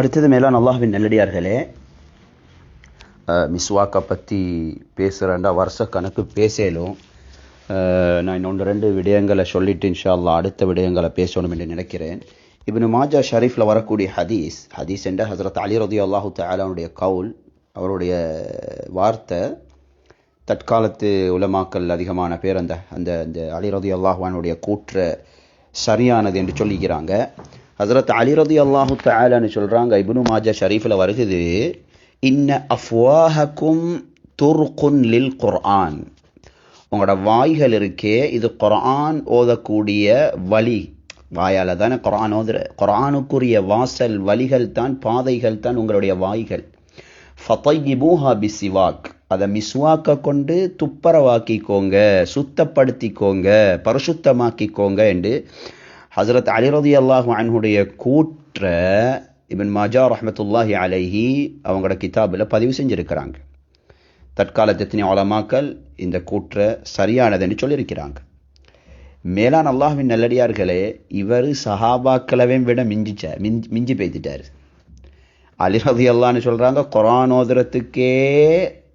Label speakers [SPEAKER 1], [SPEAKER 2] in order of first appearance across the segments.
[SPEAKER 1] அடுத்தது மேலான் அல்லாஹ்வின் நல்லடியார்களே மிஸ்வாக்கை பற்றி பேசுகிறேன்டா வருஷ கணக்கு பேசலும் நான் இன்னொன்று ரெண்டு விடயங்களை சொல்லிட்டு இன்ஷா அல்லாஹ் அடுத்த விடயங்களை பேசணும் என்று நினைக்கிறேன். இப்னு மாஜா ஷரீஃபில் வரக்கூடிய ஹதீஸ் ஹதீஸ் என்ற ஹசரத் அலி ரதி அல்லாஹு தாலாவுடைய கவுல் அவருடைய வார்த்தை தற்காலத்து உலமாக்கல் அதிகமான பேர் அந்த அந்த அந்த அலி ரதி அல்லாஹுவானுடைய கூற்ற சரியானது என்று சொல்லிக்கிறாங்க. ஹசரத் அலிரதி அல்லாஹு தாலான்னு சொல்கிறாங்க இபுனு மாஜா ஷரீஃபில் வருகுது இன்ன அஃப்வாஹக்கும் துர்குன் லில் குர்ஆன். உங்களோட வாய்கள் இருக்கே இது குர்ஆன் ஓதக்கூடிய வழி. வாயால் தானே குரான் ஓதுற? குரானுக்குரிய வாசல் வழிகள் தான் பாதைகள் தான் உங்களுடைய வாய்கள். ஃபதையிபூஹா பிசிவாக் அதை மிஸ்வாக்க கொண்டு துப்பரவாக்கிக்கோங்க சுத்தப்படுத்திக்கோங்க பரிசுத்தமாக்கிக்கோங்க என்று ஹசரத் அலிரதி அல்லாஹு அன்ஹுடைய கூற்ற இபின் மாஜா ரஹமத்துல்லாஹி அலைஹி அவங்களோட கிதாபில் பதிவு செஞ்சுருக்கிறாங்க. தற்காலத்தின் ஆழமாக்கல் இந்த கூற்ற சரியானதுன்னு சொல்லியிருக்கிறாங்க. மேலான் அல்லாஹ்வின் நல்லடியார்களே இவர் சஹாபாக்களவே விட மிஞ்சிச்ச மிஞ்சி மிஞ்சி பெய்துட்டார். அலிரதி அல்லான்னு சொல்கிறாங்க குரான்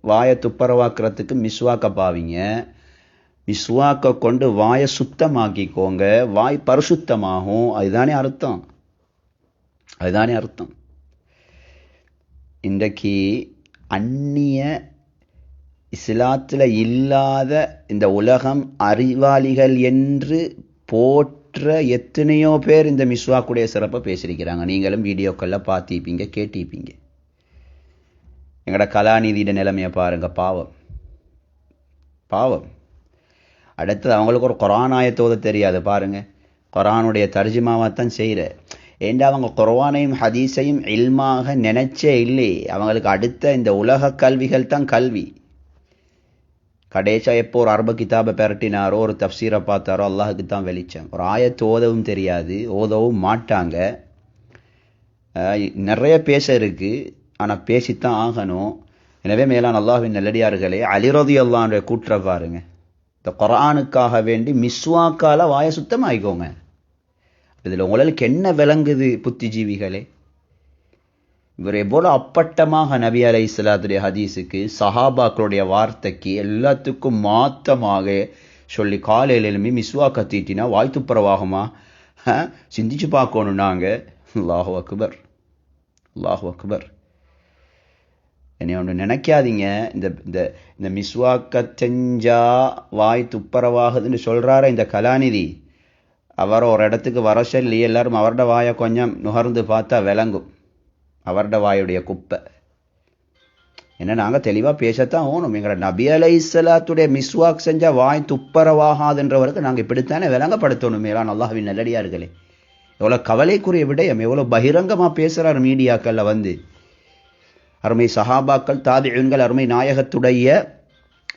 [SPEAKER 1] வாயை துப்பரவாக்குறதுக்கு மிஸ்வாக்க பாவிங்க. மிஸ்வாக்க கொண்டு வாயை சுத்தமாக்கிக்கோங்க. வாய் பரிசுத்தமாகும். அதுதானே அர்த்தம். அதுதானே அர்த்தம். இன்றைக்கு அந்நிய இஸ்லாத்தில் இல்லாத இந்த உலகம் அறிவாளிகள் என்று போற்ற எத்தனையோ பேர் இந்த மிஸ்வாக்குடைய சிறப்பை பேசியிருக்கிறாங்க. நீங்களும் வீடியோக்களில் பார்த்திப்பீங்க கேட்டிப்பீங்க எங்களோட கலாநிதியோட நிலைமையை பாருங்கள் பாவம். பாவம். அடுத்தது அவங்களுக்கு ஒரு குரான் ஆயத்தோத தெரியாது பாருங்கள் குரானுடைய தர்ஜிமாவை தான் செய்கிற ஏண்டா அவங்க குர்வானையும் ஹதீஸையும் இல்மாக நினைச்சே இல்லை. அவங்களுக்கு அடுத்த இந்த உலக கல்விகள் தான் கல்வி. கடைசா எப்போ ஒரு அரபு கிதாபை பெரட்டினாரோ ஒரு தப்சீரை பார்த்தாரோ அல்லாஹுக்கு தான் வெளிச்சம். ஒரு ஆயத்து ஓதவும் தெரியாது ஓதவும் மாட்டாங்க. நிறைய பேச இருக்குது ஆனால் பேசித்தான் ஆகணும். எனவே மேலான அல்லாஹின் நல்லடியார்களே அலிரதி அல்லாஹ்வுடைய கூற்ற பாருங்கள் இந்த குரானுக்காக வேண்டி மிஸ்வாக்கால வாய சுத்தமாகிக்கோங்க இதில் உங்களுக்கு என்ன விளங்குது புத்திஜீவிகளே? இவர் எவ்வளோ அப்பட்டமாக நபி அலை இஸ்லாத்துடைய ஹதீஸுக்கு சஹாபாக்களுடைய வார்த்தைக்கு எல்லாத்துக்கும் மாத்தமாக சொல்லி காலையில் எழும்பி மிஸ்வா கத்திட்டினா வாய்த்து துப்புரவாகுமா சிந்திச்சு பார்க்கணும் நாங்கள் அல்லாஹு அக்பர். அல்லாஹு அக்பர். என்னை ஒன்று நினைக்காதீங்க. இந்த இந்த இந்த மிஸ்வாக்க செஞ்சா வாய் துப்பரவாகுதுன்னு சொல்கிறார இந்த கலாநிதி. அவர் ஒரு இடத்துக்கு வர சொல்லி எல்லாரும் அவரோட வாயை கொஞ்சம் நுகர்ந்து பார்த்தா விளங்கும். அவரோட வாயுடைய குப்பை. என்ன நாங்கள் தெளிவாக பேசத்தான் ஓணும். எங்களோட நபி அலை இஸ்லாத்துடைய மிஸ்வாக் செஞ்ச வாய் துப்பரவாகாதுன்றவருக்கு நாங்கள் இப்படித்தானே விளங்கப்படுத்தணும். மேலான் அல்லாஹ்வின் நல்லடியார்களே. எவ்வளோ கவலைக்குரிய விடயம் எவ்வளோ பகிரங்கமாக பேசுகிறார் மீடியாக்களில் வந்து. அருமை சஹாபாக்கள் தாதிகள் அருமை நாயகத்துடைய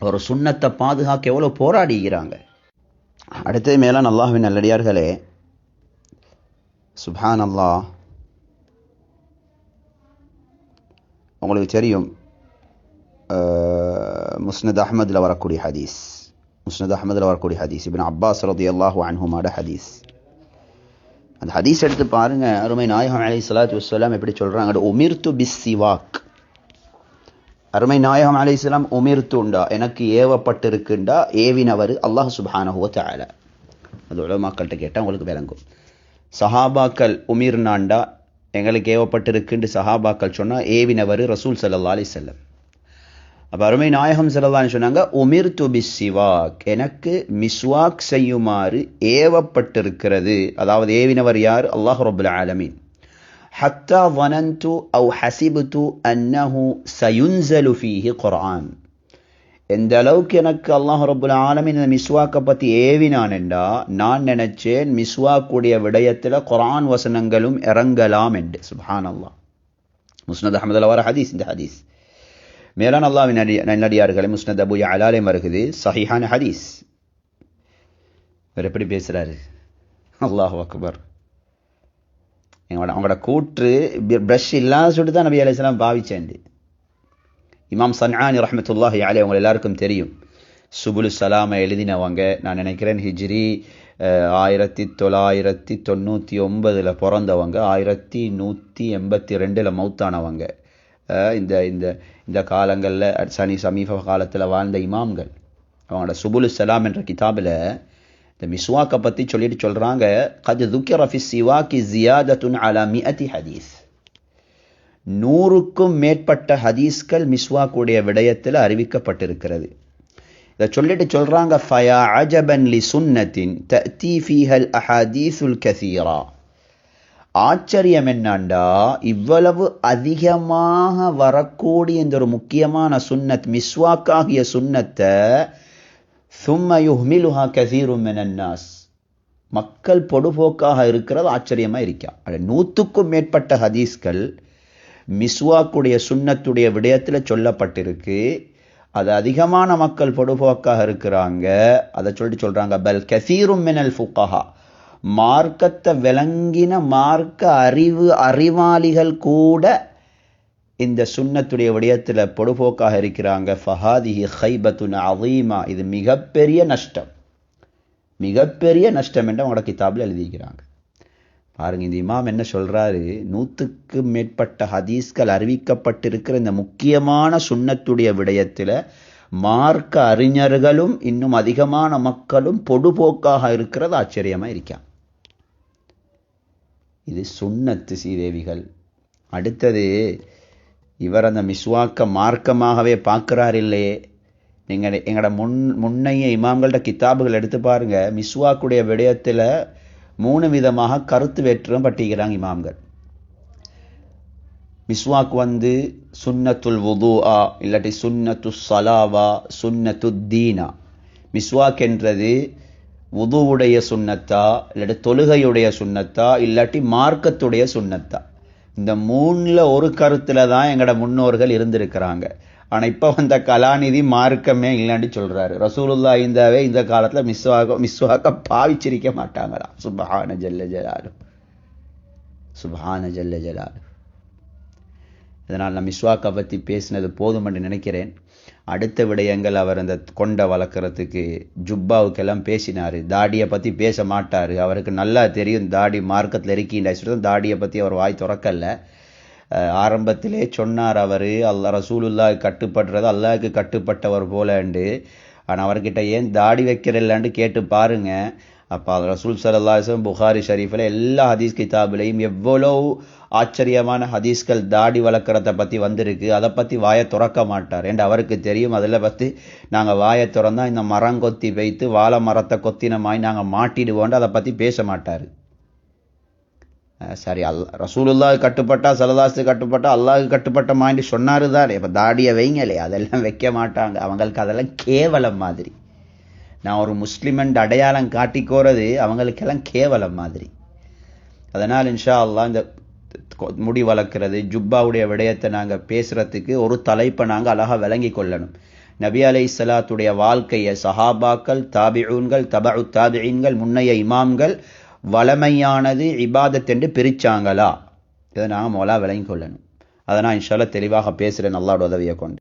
[SPEAKER 1] ஒரு சுண்ணத்தை பாதுகாக்க எவ்வளோ போராடிக்கிறாங்க அடுத்தது மேலே அல்லாஹ்வின் நல்லடியார்களே சுபான் அல்லா உங்களுக்கு தெரியும் முஸ்னத் அஹமதில் வரக்கூடிய ஹதீஸ் முஸ்னத் அஹமதில் வரக்கூடிய ஹதீஸ் இப்னு அப்பாஸ் ரதி அல்லாஹு அன்ஹுமாட ஹதீஸ். அந்த ஹதீஸ் எடுத்து பாருங்க அருமை நாயகம் அலி சலாத்து வலாம் எப்படி சொல்றாங்க உமிர்த்து பிஸ் சிவாக் அருமை நாயகம் அலி இஸ்லாம் உமிர்த்துண்டா? எனக்கு ஏவப்பட்டிருக்குண்டா ஏவினவர் அல்லாஹ் சுபானஹுவ வ அது உலமாக்கள்கிட்ட கேட்டால் உங்களுக்கு விளங்கும். சஹாபாக்கள் உமிர்னாண்டா? எங்களுக்கு ஏவப்பட்டிருக்குன்னு சஹாபாக்கள் சொன்னால் ஏவினவர் ரசூல் சல்லா அலி செல்லம் அப்போ அருமை நாயகம் செல்லலான்னு சொன்னாங்க உமிர் து சிவாக் எனக்கு மிஸ்வாக் செய்யுமாறு ஏவப்பட்டிருக்கிறது. அதாவது ஏவினவர் யார்? அல்லாஹ் ரபுல் ஆலமீன். حتى ظننت அவு حسبت அன்னஹு سينزل فيه قرآن. எந்த அளவுக்கு எனக்கு அல்லாஹ் ரபுல் ஆலமின் இந்த மிஸ்வாக்கை பற்றி ஏவினான்டா நான் நினைச்சேன் மிஸ்வாக்குடைய விடயத்தில் குரான் வசனங்களும் இறங்கலாம் என்று சுஹான் அல்லாஹ் முஸ்னத் அஹமதுல வர ஹதீஸ் இந்த ஹதீஸ் மேலான அல்லாவின் நடி நல்லடியார்களே முஸ்னத் அபு அலாலே வருகுது சஹிஹான் ஹதீஸ் இவர் எப்படி பேசுகிறாரு அல்லாஹ் அக்பர் எங்களோட அவங்களோட கூற்று ப்ரஷ் இல்லாத சொல்லிட்டு தான் நபி அலையாம் பாவிச்சேன் இமாம் சன்ஆனி ரஹமத்துல்லாஹி அலே அவங்க எல்லாருக்கும் தெரியும். சுபுலு சலாமை எழுதினவங்க நான் நினைக்கிறேன் ஹிஜ்ரி ஆயிரத்தி தொள்ளாயிரத்தி தொண்ணூற்றி ஒன்பதில் பிறந்தவங்க ஆயிரத்தி நூற்றி எண்பத்தி ரெண்டில் மௌத்தானவங்க. இந்த இந்த இந்த காலங்களில் சனி சமீப காலத்தில் வாழ்ந்த இமாம்கள் அவங்களோட சுபுலு சலாம் என்ற கிதாபில் இந்த மிஸ்வாக்கை பற்றி சொல்லிட்டு சொல்கிறாங்க கது துக்கிர ஃபி சிவாக்கி ஜியாதத்துன் அலா மிஅதி ஹதீஸ். நூறுக்கும் மேற்பட்ட ஹதீஸ்கள் மிஸ்வாக்குடைய விடயத்தில் அறிவிக்கப்பட்டிருக்கிறது. இதை சொல்லிட்டு சொல்கிறாங்க ஃபயா அஜபன் லி சுன்னத்தின் தஅதி ஃபீஹல் அஹாதீசுல் கசீரா. ஆச்சரியம் என்னண்டா இவ்வளவு அதிகமாக வரக்கூடிய இந்த ஒரு முக்கியமான சுன்னத் மிஸ்வாக்காகிய சுன்னத்தை சும்ம யுஹ்மிலுஹா கசீரும் மெனன்னாஸ் மக்கள் பொடுபோக்காக இருக்கிறது ஆச்சரியமாக இருக்கா? அது நூற்றுக்கும் மேற்பட்ட ஹதீஸ்கள் மிஸ்வாக்குடைய சுண்ணத்துடைய விடயத்தில் சொல்லப்பட்டிருக்கு. அது அதிகமான மக்கள் பொடுபோக்காக இருக்கிறாங்க. அதை சொல்லிட்டு சொல்கிறாங்க பல் கசீரும் மினல் ஃபுக்கஹா மார்க்கத்தை விளங்கின மார்க்க அறிவு அறிவாளிகள் கூட இந்த சுண்ணத்துடைய விடயத்தில் பொடுபோக்காக இருக்கிறாங்க. ஃபஹாதிஹி ஹைபத்துன் அதீமா இது மிகப்பெரிய நஷ்டம். மிகப்பெரிய நஷ்டம் என்று அவங்களோட கிதாபில் எழுதியிருக்கிறாங்க. பாருங்க இந்த இமாம் என்ன சொல்கிறாரு நூற்றுக்கு மேற்பட்ட ஹதீஸ்கள் அறிவிக்கப்பட்டிருக்கிற இந்த முக்கியமான சுண்ணத்துடைய விடயத்தில் மார்க்க அறிஞர்களும் இன்னும் அதிகமான மக்களும் பொடுபோக்காக இருக்கிறது ஆச்சரியமாக இருக்கான் இது சுண்ணத்து சீதேவிகள் அடுத்தது இவர் அந்த மிஸ்வாக்க மார்க்கமாகவே பார்க்குறார் இல்லையே நீங்கள் எங்களோட முன் முன்னைய இமாம்கள்ட கிதாபுகள் எடுத்து பாருங்கள் மிஸ்வாக்குடைய விடயத்தில் மூணு விதமாக கருத்து வேற்றுமை பட்டிக்கிறாங்க இமாம்கள். மிஸ்வாக் வந்து சுன்னத்துல் வுதுஆ இல்லாட்டி சுன்னத்து சலாவா சுன்னத்து தீனா. மிஸ்வாக் என்றது உதுவுடைய சுண்ணத்தா இல்லாட்டி தொழுகையுடைய சுண்ணத்தா இல்லாட்டி மார்க்கத்துடைய சுண்ணத்தா இந்த மூணுல ஒரு கருத்துல தான் எங்களோட முன்னோர்கள் இருந்திருக்கிறாங்க. ஆனா இப்போ வந்த கலாநிதி மார்க்கமே இல்லைன்னு சொல்றாரு. ரசூலுல்லா இந்தாவே இந்த காலத்துல மிஸ்வாக மிஸ்வாக்க பாவிச்சிருக்க மாட்டாங்களாம். சுபஹான ஜல்ல ஜலாலு சுபஹான ஜல்ல ஜலாலு இதனால் நான் மிஸ்வாக்கை பற்றி பேசினது போதும் என்று நினைக்கிறேன். அடுத்த விடயங்கள் அவர் அந்த கொண்டை வளர்க்குறதுக்கு ஜுப்பாவுக்கெல்லாம் பேசினார். தாடியை பற்றி பேச மாட்டார். அவருக்கு நல்லா தெரியும். தாடி மார்க்கத்தில் இருக்கின்ற தாடியை பற்றி அவர் வாய் திறக்கலை. ஆரம்பத்திலே சொன்னார் அவர் அல்லா ரசூலுல்லா கட்டுப்படுறது அல்லாவுக்கு கட்டுப்பட்டவர் போலண்டு ஆனால் அவர்கிட்ட ஏன் தாடி வைக்கிறதில்லான்னு கேட்டு பாருங்க. அப்போ ரசூல் சல்லாஹம் புகாரி ஷரீஃபில் எல்லா ஹதீஸ் கிதாபிலையும் எவ்வளோ ஆச்சரியமான ஹதீஸ்கள் தாடி வளர்க்குறத பற்றி வந்திருக்கு. அதை பற்றி வாயை துறக்க மாட்டார். என்று அவருக்கு தெரியும். அதில் பற்றி நாங்கள் வாயை திறந்தா இந்த மரம் கொத்தி வைத்து வாழை மரத்தை கொத்தினமாய் நாங்கள் மாட்டிடுவோன்ட்டு அதை பற்றி பேச மாட்டார். சரி அல் ரசூலுல்லா கட்டுப்பட்டா சலதாசு கட்டுப்பட்டா அல்லாஹ் கட்டுப்பட்ட மாதிரி சொன்னார் தான். இப்போ தாடியை வைங்களே அதெல்லாம் வைக்க மாட்டாங்க. அவங்களுக்கு அதெல்லாம் கேவலம் மாதிரி. நான் ஒரு முஸ்லிமன் அடையாளம் காட்டிக்கோறது அவங்களுக்கெல்லாம் கேவலம் மாதிரி. அதனால் இன்ஷா அல்லா இந்த முடி வளர்க்குறது ஜுப்பாவுடைய விடயத்தை நாங்கள் பேசுகிறதுக்கு ஒரு தலைப்பை நாங்கள் அழகாக விளங்கி கொள்ளணும். நபி அலை சலாத்துடைய வாழ்க்கையை சஹாபாக்கள் தாபிஊன்கள் தபு தாபிஈன்கள் முன்னைய இமாம்கள் வளமையானது இபாதத்தென்று பிரித்தாங்களா இதை நாங்கள் மொழா விளங்கி கொள்ளணும். அதை நான் இன்ஷால்லா தெளிவாக பேசுகிறேன் நல்லாவோட உதவியை கொண்டு.